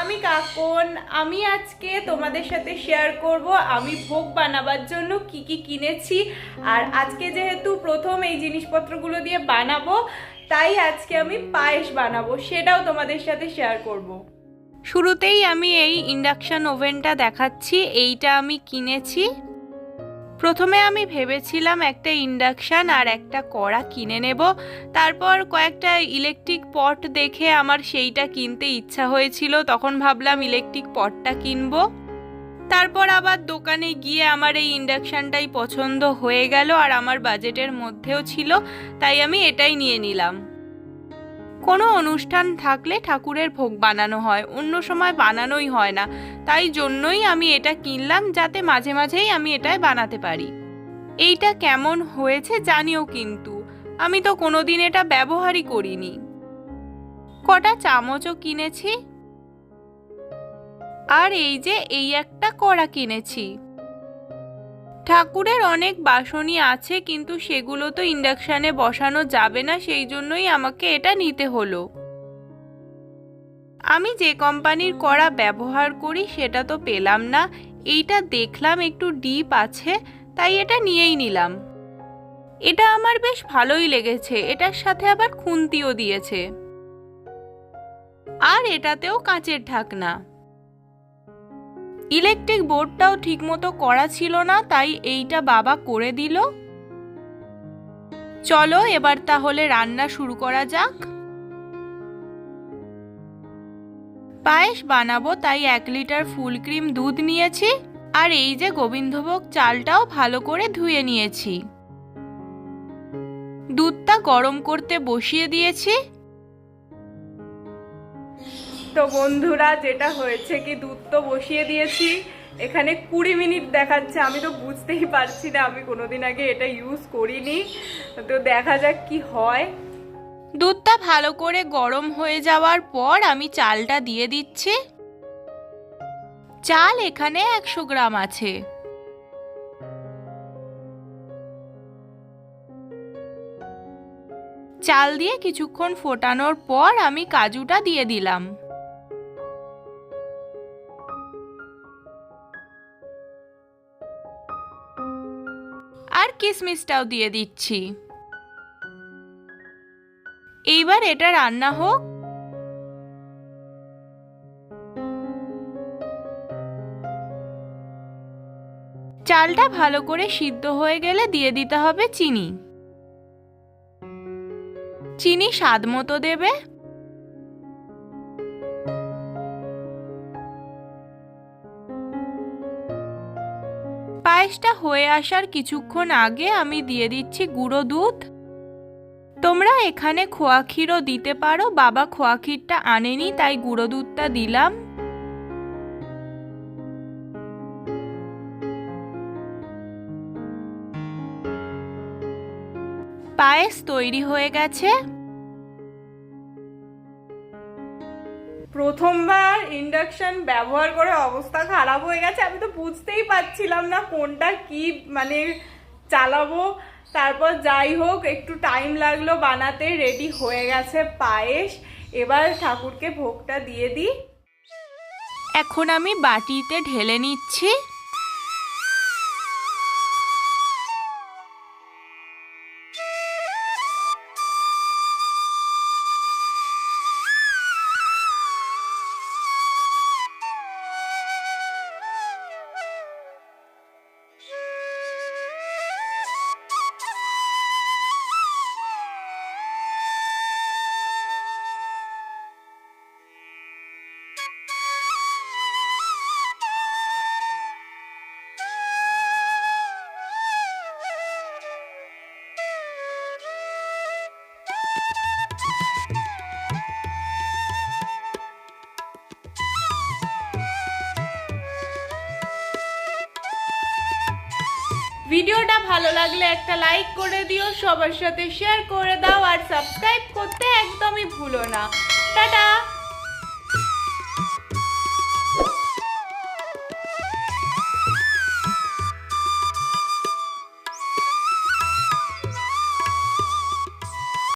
আমি কাকন, আমি আজকে তোমাদের সাথে শেয়ার করব, আমি ভোগ বানাবার জন্য কি কি কিনেছি। আর আজকে যেহেতু প্রথম এই জিনিসপত্রগুলো দিয়ে বানাবো, তাই আজকে আমি পায়েস বানাবো, সেটাও তোমাদের সাথে শেয়ার করব। শুরুতেই আমি এই ইন্ডাকশান ওভেনটা দেখাচ্ছি, এইটা আমি কিনেছি। প্রথমে আমি ভেবেছিলাম একটা ইন্ডাকশান আর একটা কড়া কিনে নেব। তারপর কয়েকটা ইলেকট্রিক পট দেখে আমার সেইটা কিনতে ইচ্ছা হয়েছিল। তখন ভাবলাম ইলেকট্রিক পটটা কিনবো। তারপর আবার দোকানে গিয়ে আমার এই ইন্ডাকশানটাই পছন্দ হয়ে গেল আর আমার বাজেটের মধ্যেও ছিল, তাই আমি এটাই নিয়ে নিলাম। কোনো অনুষ্ঠান থাকলে ঠাকুরের ভোগ বানানো হয়, অন্য সময় বানানোই হয় না। তাই জন্যই আমি এটা কিনলাম যাতে মাঝে মাঝেই আমি এটাই বানাতে পারি। এইটা কেমন হয়েছে জানিও কিন্তু। আমি তো কোনোদিন এটা ব্যবহারই করিনি। কটা চামচও কিনেছি? আর এই যে, এই একটা কড়া কিনেছি। ঠাকুরের অনেক বাসনই আছে, কিন্তু সেগুলো তো ইন্ডাকশানে বসানো যাবে না, সেই জন্যই আমাকে এটা নিতে হলো। আমি যে কোম্পানির কড়া ব্যবহার করি সেটা তো পেলাম না, এইটা দেখলাম একটু ডিপ আছে, তাই এটা নিয়েই নিলাম। এটা আমার বেশ ভালোই লেগেছে, এটার সাথে আবার খুন্তিও দিয়েছে। আর এটাতেও কাঁচের ঢাকনা। ইলেকট্রিক বোর্ডটাও ঠিকমতো করা ছিল না, তাই এইটা বাবা করে দিল। চলো এবার তাহলে রান্না শুরু করা যাক। পায়েস বানাবো, তাই এক লিটার ফুল ক্রিম দুধ নিয়েছি, আর এই যে গোবিন্দভোগ চালটাও ভালো করে ধুয়ে নিয়েছি। দুধটা গরম করতে বসিয়ে দিয়েছি। তো বন্ধুরা, যেটা হয়েছে কি, দুধ তো বসিয়ে দিয়েছি। এখানে কুড়ি মিনিট দেখাচ্ছে, আমি তো বুঝতেই পারছি না, আমি কোনোদিন আগে এটা ইউজ করিনি। তো দেখা যাক কি হয়। দুধটা ভালো করে গরম হয়ে যাওয়ার পর আমি চালটা দিয়ে দিচ্ছি। চাল এখানে একশো গ্রাম আছে। চাল দিয়ে কিছুক্ষণ ফোটানোর পর আমি কাজুটা দিয়ে দিলাম। আর কিশমিশটাও দিয়ে দিচ্ছি। এইবার এটা রান্না হোক। চালটা ভালো করে সিদ্ধ হয়ে গেলে দিয়ে দিতে হবে চিনি। চিনি স্বাদ মতো দেবে। পায়েসটা হয়ে আসার কিছুক্ষণ আগে আমি দিয়ে দিচ্ছি গুঁড়ো দুধ। তোমরা এখানে খোয়া ক্ষীরও দিতে পারো, বাবা খোয়া ক্ষীরটা আনেনি, তাই গুঁড়ো দুধটা দিলাম। পায়েস তৈরি হয়ে গেছে। প্রথমবার ইন্ডাকশন ব্যবহার করে অবস্থা খারাপ হয়ে গেছে, আমি তো বুঝতেই পারছিলাম না কোনটা কি মানে চালাবো। তারপর যাই হোক, একটু টাইম লাগল বানাতে রেডি হয়ে গেছে পায়েস। এবার ঠাকুরকে ভোগটা দিয়ে দিই। এখন আমি বাটিতে ঢেলে নিচ্ছি। ভিডিওটা ভালো লাগলে একটা লাইক করে দিও, সবার সাথে শেয়ার করে দাও আর সাবস্ক্রাইব করতে একদমই ভুলো না। টাটা!